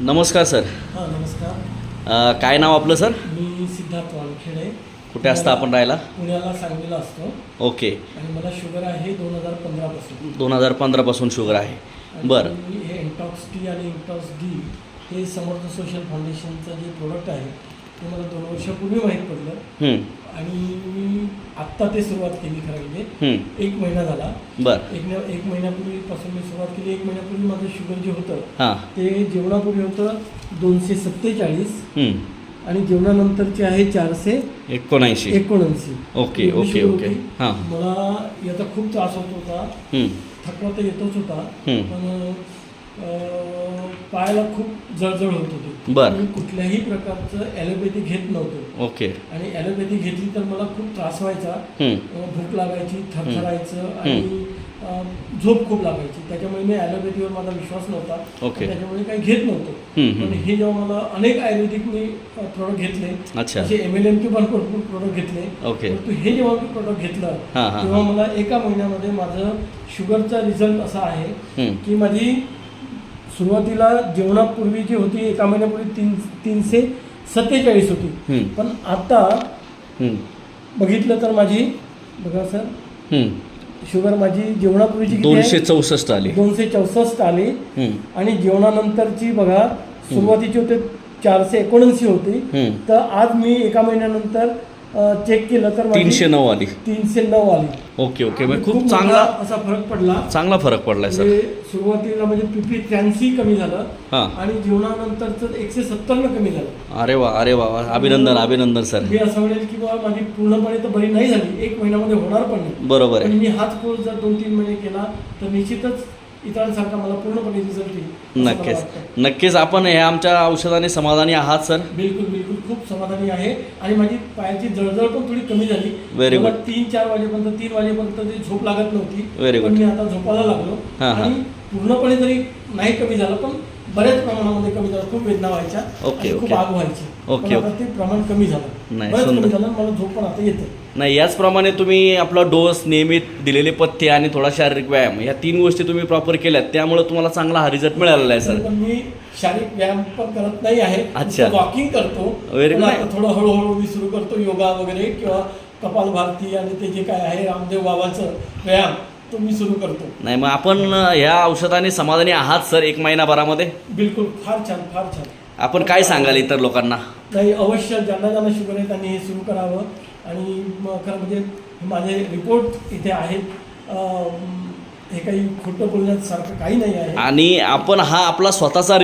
नमस्कार सर. हां नमस्कार. अ, काय नाव आपलं सर? मी सिद्धार्थ वानखेडे. कुठे असता आपण राहायला? पुण्याला सांगलीला असतो. ओके. आणि मला शुगर आहे दोन हजार पंधरापासून दोन हजार पंधरापासून शुगर आहे. बरं. आणि हे इंटॉक्स टी आणि इंटॉक्स डी हे समर्थ सोशल फाउंडेशनचं जे प्रोडक्ट आहे ते मला दोन वर्षापूर्वी माहीत पडलं. हं, आणि मी आत्ता ते सुरुवात केली खरं म्हणजे. एक महिना झाला. बरं. एक न- एक महिन्यापूर्वीपासून मी सुरुवात केली. एक महिन्यापूर्वी माझं शुगर जे होतं हां. ते जेवणापूर्वी होतं दोनशे सत्तेचाळीस हं, आणि जेवणानंतरचे आहे चारशे एकोणऐंशी. एकोणऐंशी. ओके, एवढी ओके, शुगर ओके. होती. हां. मला याचा खूप त्रास होत होता. थकवा तर येतच होता. हं. पण अं, पायाला खूप जळजळ होत होती. बरं. मी कुठल्याही प्रकारचं ॲलोपॅथी घेत नव्हतो ओके आणि ॲलोपॅथी घेतली तर मला खूप त्रास व्हायचा हं, भूक लागायची थरथरायचं आणि झोप खूप लागायची त्याच्यामुळे मी ॲलोपॅथीवर माझा विश्वास नव्हता ओके. त्याच्यामुळे काही घेत नव्हतो. पण हे जेव्हा मला अनेक आयुर्वेदिक मी प्रोडक्ट घेतले अच्छा. असे एम एल एमचे पण भरपूर प्रोडक्ट घेतले ओके. परंतु हे जेव्हा मी प्रोडक्ट घेतलं तेव्हा मला एका महिन्यामध्ये माझं शुगरचा रिझल्ट असा आहे. की माझी सुरुवातीला जेवणापूर्वी जी होती एका महिन्यापूर्वी तीन तीनशे सत्तेचाळीस होती. पण आता बघितलं तर माझी बघा सर. शुगर माझी जेवणापूर्वीची दोनशे? चौसष्ट आली दोनशे चौसष्ट आली आणि जेवणानंतरची बघा सुरुवातीची होते चारशे एकोणऐंशी होती. तर आज मी एका महिन्यानंतर चेक केलं तर तीनशे नऊ आली. तीनशे नऊ आली. Okay okay. म्हणजे खूप चांगला असा फरक पडला. चांगला फरक पडलाय सर. सुरुवातीला म्हणजे पीपी त्र्याऐंशी कमी झालं हां. आणि जेवणानंतरचं एकशे सत्तरनं कमी झालं. अरे वा अरे वा. अभिनंदन अभिनंदन सर. मी असं म्हणेल की बाबा माझी पूर्णपणे तर बरी नाही झाली. एक महिन्यामध्ये होणार पण नाही. बरोबर आहे. मी हाच कोर्स जर दोन तीन महिने केला तर निश्चितच इतरांसारखा मला पूर्णपणे रिझल्ट येईल नक्कीच. नक्कीच आपण ह्या आमच्या औषधाने समाधानी आहात सर. बिलकुल. खूप समाधानी आहे आणि माझी पायाची जळजळ पण थोडी कमी झाली Very मला good. तीन चार वाजेपर्यंत तीन वाजेपर्यंत ती झोप लागत नव्हती पण good. मी आता झोपायला लागलो हां, हां. आणि पूर्णपणे जरी नाही कमी झालं पण बऱ्याच प्रमाणामध्ये कमी झालं खूप वेदना व्हायच्या ओके, आणि खूप. आग व्हायची ओके, पण आता ओके. ते प्रमाण कमी झालं नाही, बरंच सुंदर. कमी झालं मला झोप पण आता येते नाही याचप्रमाणे तुम्ही आपला डोस नियमित दिलेले पथ्य आणि थोडा शारीरिक व्यायाम या तीन गोष्टी तुम्ही प्रॉपर केल्यात त्यामुळे तुम्हाला चांगला हा रिझल्ट मिळालेला आहे सर पण मी शारीरिक व्यायाम पण करत नाही आहे. अच्छा. वॉकिंग करतो. थोडं हळूहळू मी सुरू करतो योगा वगैरे किंवा कपाल भारती आणि ते जे काय आहे रामदेव बाबाचं व्यायाम तो मी सुरू करतो. नाही मग आपण ह्या औषधाने समाधानी आहात सर एक महिनाभरामध्ये? बिलकुल. फार छान फार छान. आपण काय सांगाल इतर लोकांना? नाही अवश्य ज्यांना ज्यांना शुगर आहे त्यांनी हे सुरू करावं. आणि खरं म्हणजे माझे रिपोर्ट इथे आहेत. हे काही खोटं बोलण्यासारखं काही नाही आहे. आणि आपण हा आपला स्वतःचा